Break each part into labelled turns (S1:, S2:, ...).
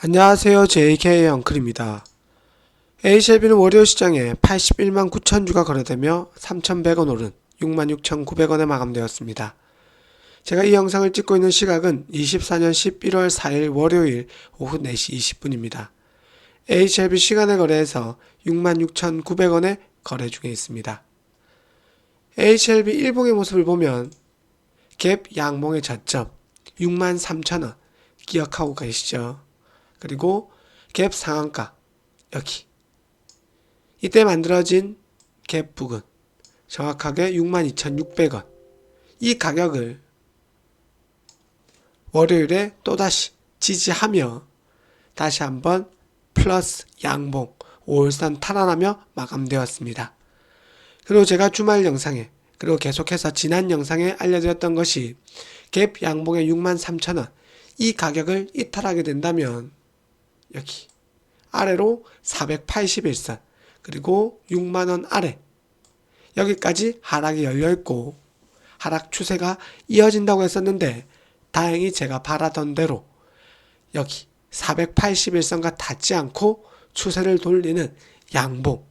S1: 안녕하세요. JK 엉클입니다. HLB는 월요 시장에 81만 9천 주가 거래되며 3,100원 오른 66,900원에 마감되었습니다. 제가 이 영상을 찍고 있는 시각은 24년 11월 4일 월요일 오후 4시 20분입니다. HLB 시간의 거래에서 66,900원에 거래 중에 있습니다. HLB 일봉의 모습을 보면 갭 양봉의 저점 63,000원 기억하고 계시죠? 그리고 갭 상한가. 여기. 이때 만들어진 갭 부근. 정확하게 62,600원. 이 가격을 월요일에 또다시 지지하며 다시 한번 플러스 양봉 5일선 탈환하며 마감되었습니다. 그리고 제가 주말 영상에 그리고 계속해서 지난 영상에 알려드렸던 것이 갭 양봉의 63,000원. 이 가격을 이탈하게 된다면 여기. 아래로 481선. 그리고 6만원 아래. 여기까지 하락이 열려있고 하락 추세가 이어진다고 했었는데 다행히 제가 바라던 대로 여기 481선과 닿지 않고 추세를 돌리는 양봉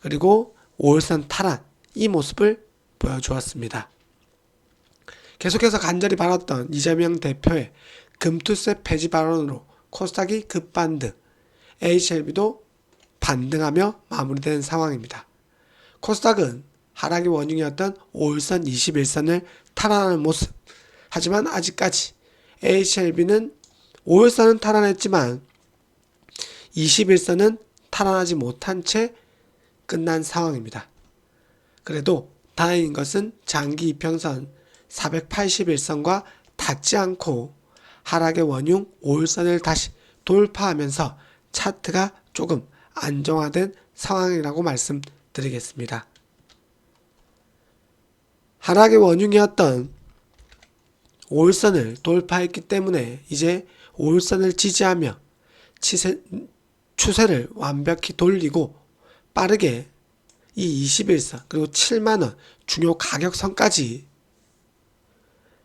S1: 그리고 5일선 탈환 이 모습을 보여주었습니다. 계속해서 간절히 바랐던 이재명 대표의 금투세 폐지 발언으로 코스닥이 급반등, HLB도 반등하며 마무리된 상황입니다. 코스닥은 하락의 원흉이었던 5일선 21선을 탈환하는 모습. 하지만 아직까지 HLB는 5일선은 탈환했지만 21선은 탈환하지 못한 채 끝난 상황입니다. 그래도 다행인 것은 장기 이평선 481선과 닿지 않고 하락의 원흉 5일선을 다시 돌파하면서 차트가 조금 안정화된 상황이라고 말씀드리겠습니다. 하락의 원흉이었던 5일선을 돌파했기 때문에 이제 5일선을 지지하며 치세, 추세를 완벽히 돌리고 빠르게 이 21선 그리고 7만원 중요 가격선까지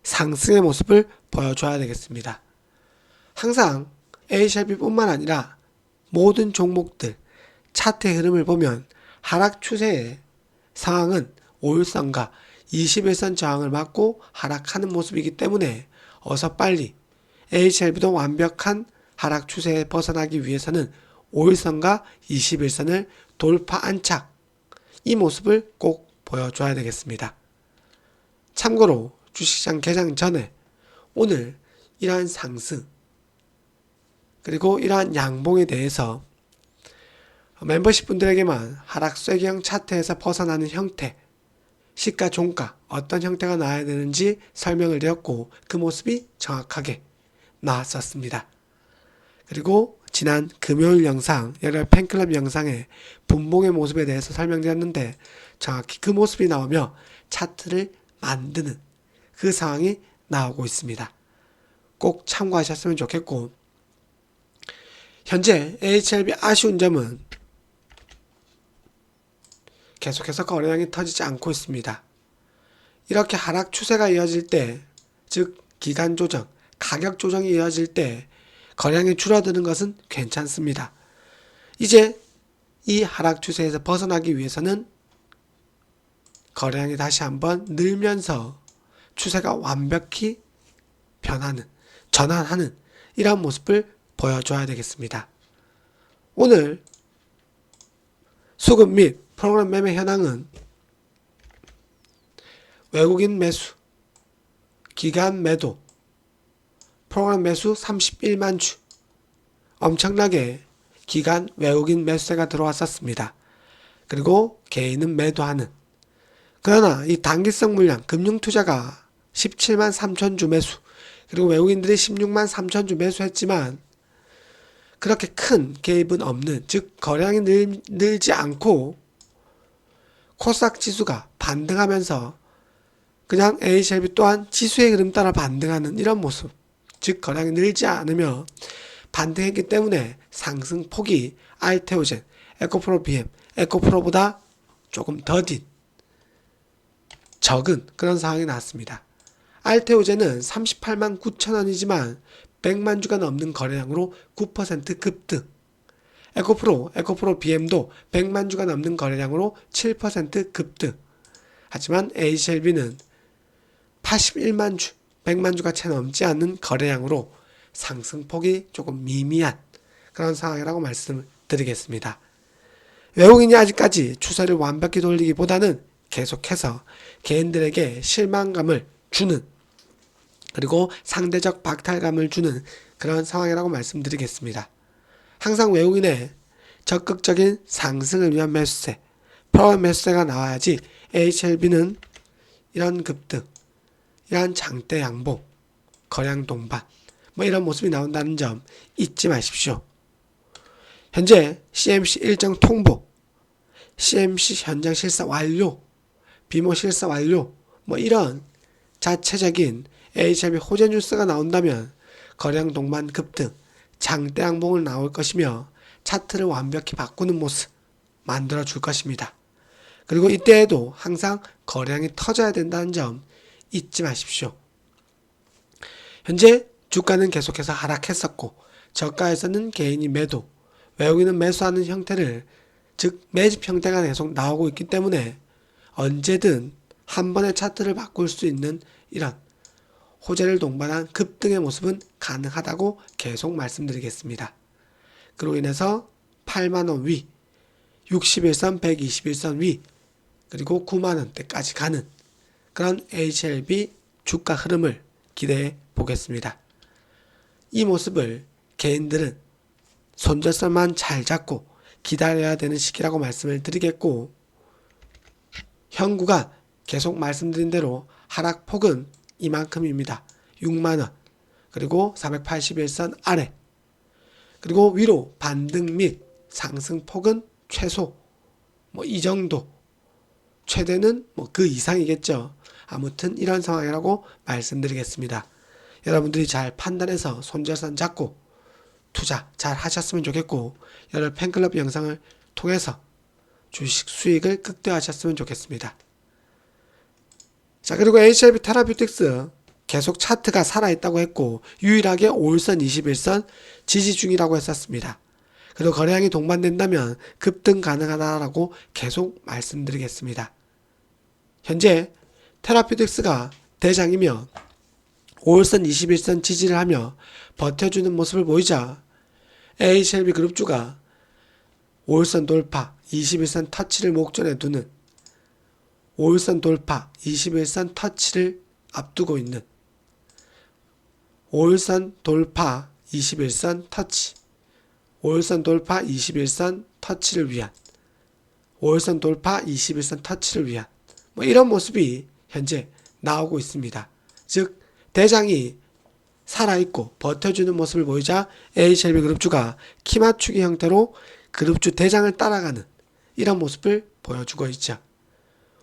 S1: 상승의 모습을 보여줘야 되겠습니다. 항상 HLB뿐만 아니라 모든 종목들 차트의 흐름을 보면 하락 추세의 상황은 5일선과 21선 저항을 맞고 하락하는 모습이기 때문에 어서 빨리 HLB도 완벽한 하락 추세에 벗어나기 위해서는 5일선과 21선을 돌파 안착 이 모습을 꼭 보여줘야 되겠습니다. 참고로 주식시장 개장 전에 오늘 이러한 상승 그리고 이러한 양봉에 대해서 멤버십 분들에게만 하락 쐐기형 차트에서 벗어나는 형태 시가 종가 어떤 형태가 나와야 되는지 설명을 드렸고 그 모습이 정확하게 나왔었습니다. 그리고 지난 금요일 영상 열혈 팬클럽 영상에 분봉의 모습에 대해서 설명드렸는데 정확히 그 모습이 나오며 차트를 만드는 그 상황이 나오고 있습니다. 꼭 참고하셨으면 좋겠고 현재 HLB 아쉬운 점은 계속해서 거래량이 터지지 않고 있습니다. 이렇게 하락 추세가 이어질 때, 즉 기간 조정, 가격 조정이 이어질 때 거래량이 줄어드는 것은 괜찮습니다. 이제 이 하락 추세에서 벗어나기 위해서는 거래량이 다시 한번 늘면서 추세가 완벽히 변하는, 전환하는 이러한 모습을 보여줘야 되겠습니다. 오늘 수급 및 프로그램 매매 현황은 외국인 매수, 기간 매도, 프로그램 매수 31만 주, 엄청나게 기간 외국인 매수세가 들어왔었습니다. 그리고 개인은 매도하는. 그러나 이 단기성 물량, 금융 투자가 17만 3천 주 매수, 그리고 외국인들이 16만 3천 주 매수했지만 그렇게 큰 개입은 없는, 즉 거량이 늘, 늘지 않고 코스닥 지수가 반등하면서 그냥 HLB 또한 지수의 흐름 따라 반등하는 이런 모습, 즉 거량이 늘지 않으며 반등했기 때문에 상승 폭이 알테오젠, 에코프로 BM, 에코프로보다 조금 더딘 적은 그런 상황이 나왔습니다. 알테오젠은 38만 9천 원이지만 100만 주가 넘는 거래량으로 9% 급등. 에코프로, 에코프로 BM도 100만 주가 넘는 거래량으로 7% 급등. 하지만 HLB는 81만 주, 100만 주가 채 넘지 않는 거래량으로 상승폭이 조금 미미한 그런 상황이라고 말씀을 드리겠습니다. 외국인이 아직까지 추세를 완벽히 돌리기보다는 계속해서 개인들에게 실망감을 주는 그리고 상대적 박탈감을 주는 그런 상황이라고 말씀드리겠습니다. 항상 외국인의 적극적인 상승을 위한 매수세, 프로 매수세가 나와야지 HLB는 이런 급등, 이러한 장대 양봉, 거량 동반, 뭐 이런 모습이 나온다는 점 잊지 마십시오. 현재 CMC 일정 통보, CMC 현장 실사 완료, 비모 실사 완료, 뭐 이런 자체적인 HLB 호재 뉴스가 나온다면 거량 동반 급등, 장대 양봉을 나올 것이며 차트를 완벽히 바꾸는 모습 만들어 줄 것입니다. 그리고 이때에도 항상 거량이 터져야 된다는 점 잊지 마십시오. 현재 주가는 계속해서 하락했었고 저가에서는 개인이 매도, 외국인은 매수하는 형태를 즉 매집 형태가 계속 나오고 있기 때문에 언제든 한 번의 차트를 바꿀 수 있는 이런 호재를 동반한 급등의 모습은 가능하다고 계속 말씀드리겠습니다. 그로 인해서 8만원 위, 61선, 121선 위, 그리고 9만원대까지 가는 그런 HLB 주가 흐름을 기대해 보겠습니다. 이 모습을 개인들은 손절선만 잘 잡고 기다려야 되는 시기라고 말씀을 드리겠고, 현구가 계속 말씀드린 대로 하락폭은 이만큼입니다. 6만원, 그리고 481선 아래, 그리고 위로 반등 및 상승폭은 최소, 뭐 이 정도, 최대는 뭐 그 이상이겠죠. 아무튼 이런 상황이라고 말씀드리겠습니다. 여러분들이 잘 판단해서 손절선 잡고 투자 잘 하셨으면 좋겠고 여러 팬클럽 영상을 통해서 주식 수익을 극대화하셨으면 좋겠습니다. 자 그리고 HLB 테라뷰틱스 계속 차트가 살아있다고 했고 유일하게 5일선 21선 지지 중이라고 했었습니다. 그리고 거래량이 동반된다면 급등 가능하다라고 계속 말씀드리겠습니다. 현재 테라퓨틱스가 대장이며 5일선 21선 지지를 하며 버텨주는 모습을 보이자 HLB 그룹주가 5일선 돌파 21선 터치를 목전에 두는 5일선 돌파 21선 터치를 앞두고 있는 5일선 돌파 21선 터치 5일선 돌파 21선 터치를 위한 5일선 돌파 21선 터치를 위한 뭐 이런 모습이 현재 나오고 있습니다. 즉 대장이 살아있고 버텨주는 모습을 보이자 HLB 그룹주가 키 맞추기 형태로 그룹주 대장을 따라가는 이런 모습을 보여주고 있죠.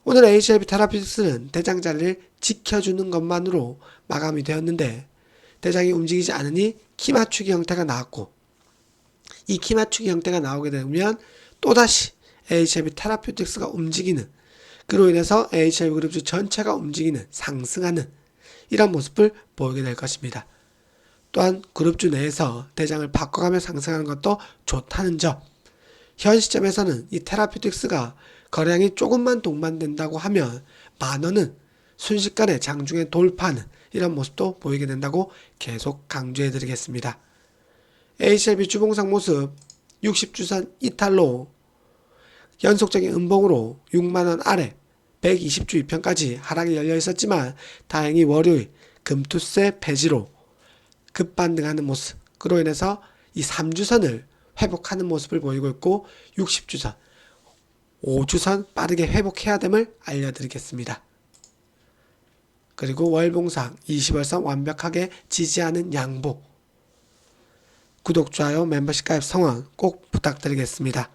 S1: 오늘 HLB 테라피스는 대장 자리를 지켜주는 것만으로 마감이 되었는데 대장이 움직이지 않으니 키 맞추기 형태가 나왔고 이 키 맞추기 형태가 나오게 되면 또다시 HLB 테라퓨틱스가 움직이는 그로 인해서 HLB 그룹주 전체가 움직이는 상승하는 이런 모습을 보이게 될 것입니다. 또한 그룹주 내에서 대장을 바꿔가며 상승하는 것도 좋다는 점. 현 시점에서는 이 테라퓨틱스가 거래량이 조금만 동반된다고 하면 만 원은 순식간에 장중에 돌파하는 이런 모습도 보이게 된다고 계속 강조해 드리겠습니다. HLB 주봉상 모습 60주선 이탈로 연속적인 음봉으로 6만원 아래 120주 2편까지 하락이 열려 있었지만 다행히 월요일 금투세 폐지로 급반등하는 모습 그로 인해서 이 3주선을 회복하는 모습을 보이고 있고 60주선 5주선 빠르게 회복해야 됨을 알려드리겠습니다. 그리고 월봉상 20월선 완벽하게 지지하는 양보 구독, 좋아요, 멤버십 가입 성원 꼭 부탁드리겠습니다.